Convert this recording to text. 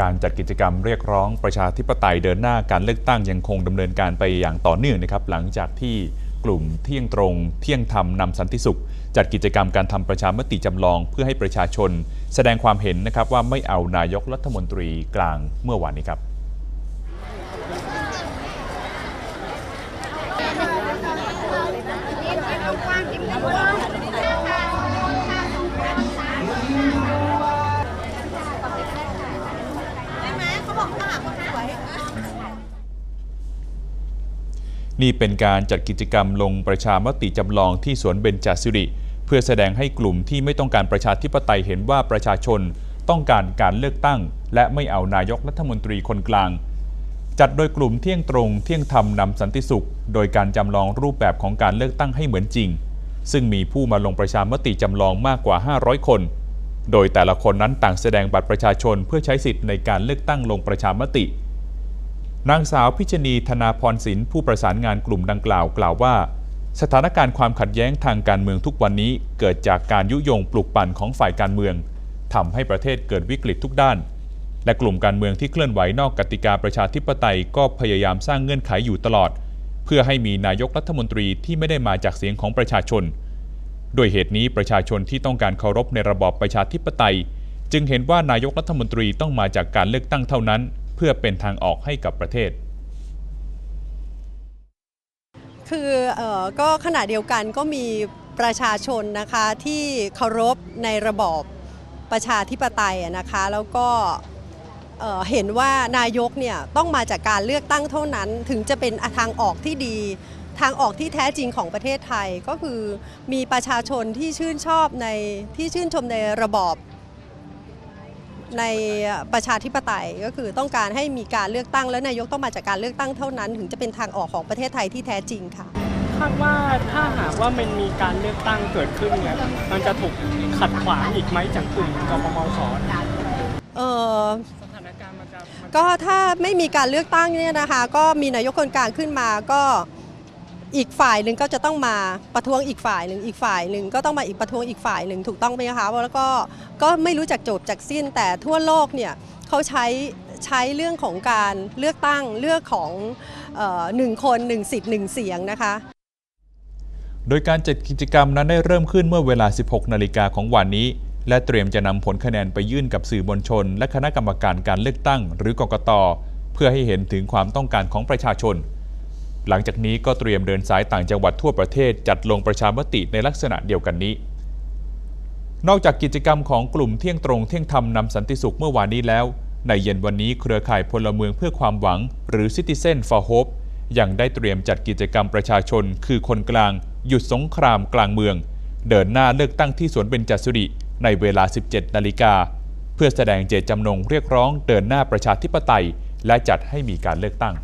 การจัดกิจกรรมเรียกร้องประชาธิปไตยเดินหน้าการเลือกตั้งยังคงดำเนินการไปอย่างต่อเนื่องนะครับ หลังจากที่กลุ่มเที่ยงตรง เที่ยงธรรมนำสันติสุข จัดกิจกรรมการทำประชามติจำลอง เพื่อให้ประชาชน แสดงความเห็นนะครับว่าไม่เอานายกรัฐมนตรีกลางเมื่อวานนี้ครับ นี่เป็นการจัดกิจกรรมลงประชามติจำลองที่สวนเบญจสิริ เพื่อแสดงให้กลุ่มที่ไม่ต้องการประชาธิปไตยเห็นว่าประชาชนต้องการการเลือกตั้ง และไม่เอานายกรัฐมนตรีคนกลาง จัดโดยกลุ่มเที่ยงตรงเที่ยงธรรมนำสันติสุข โดยการจำลองรูปแบบของการเลือกตั้งให้เหมือนจริง ซึ่งมีผู้มาลงประชามติจำลองมากกว่า 500 คน โดยแต่ละคนนั้นต่างแสดงบัตรประชาชนเพื่อใช้สิทธิ์ในการเลือกตั้งลงประชามติ นางสาวพิชณีธนาพรศิลป์ผู้ประสานงานกลุ่มดังกล่าวกล่าวว่า สถานการณ์ความขัดแย้งทางการเมืองทุกวันนี้เกิดจากการยุยงปลุกปั่นของฝ่ายการเมืองทำให้ประเทศเกิดวิกฤตทุกด้าน และกลุ่มการเมืองที่เคลื่อนไหวนอกกติกาประชาธิปไตยก็พยายามสร้างเงื่อนไขอยู่ตลอด เพื่อให้มีนายกรัฐมนตรีที่ไม่ได้มาจากเสียงของประชาชนโดยเหตุนี้ประชาชนที่ต้องการเคารพในระบอบประชาธิปไตย จึงเห็นว่านายกรัฐมนตรีต้องมาจากการเลือกตั้งเท่านั้น เพื่อเป็นทางออกให้กับประเทศคือเออก็ขณะเดียวกันก็มีประชาชนนะคะที่เคารพในระบอบประชาธิปไตยนะคะแล้วก็เห็นว่านายกเนี่ยต้องมาจากการเลือกตั้งเท่านั้น ถึงจะเป็นทางออกที่ดี ทางออกที่แท้จริงของประเทศไทยก็คือมีประชาชนที่ชื่นชอบในที่ชื่นชมในระบอบ ในประชาธิปไตยก็คือต้องการให้มีการเลือกตั้ง และนายกต้องมาจากการเลือกตั้งเท่านั้น ถึงจะเป็นทางออกของประเทศไทยที่แท้จริงค่ะคาดว่าถ้าหากว่ามันมีการเลือกตั้งเกิดขึ้นเนี่ยมันจะถูกขัดขวางอีกไหมจากกลุ่มกปปสเนี่ยเออสถานการณ์มันจะมันก็ถ้าไม่มีการเลือกตั้งเนี่ยนะคะ ก็มีนายกคนกลางขึ้นมาก็ อีกฝ่ายหนึ่งก็จะต้องมาประท้วงอีกฝ่ายหนึ่งอีกฝ่ายหนึ่งก็ต้องมาอีกประท้วงอีกฝ่ายหนึ่งถูกต้องไหมคะแล้วก็ก็ไม่รู้จักจบจากสิ้นแต่ทั่วโลกเนี่ยเขาใช้ใช้เรื่องของการเลือกตั้งเลือกของออหนึ่งคนหนึ่งสิทธิ์หนึ่งเสียงนะคะโดยการจัดกิจกรรมนั้นได้เริ่มขึ้นเมื่อเวลา 16 นาฬิกาของวันนี้ และเตรียมจะนำผลคะแนนไปยื่นกับสื่อมวลชน และคณะกรรมการการเลือกตั้ง หรือกกต เพื่อให้เห็นถึงความต้องการของประชาชน หลังจากนี้ก็เตรียมเดินสายต่างจังหวัดทั่วประเทศจัดลงประชามติในลักษณะเดียวกันนี้ นอกจากกิจกรรมของกลุ่มเที่ยงตรงเที่ยงธรรมนำสันติสุขเมื่อวานนี้แล้ว ในเย็นวันนี้เครือข่ายพลเมืองเพื่อความหวัง หรือ Citizen for Hope ยังได้เตรียมจัดกิจกรรมประชาชน คือคนกลาง หยุดสงครามกลางเมือง เดินหน้าเลือกตั้งที่สวนเบญจสุริในเวลา 17 นาฬิกา เพื่อแสดงเจตจำนงเรียกร้องเดินหน้าประชาธิปไตย และจัดให้มีการเลือกตั้ง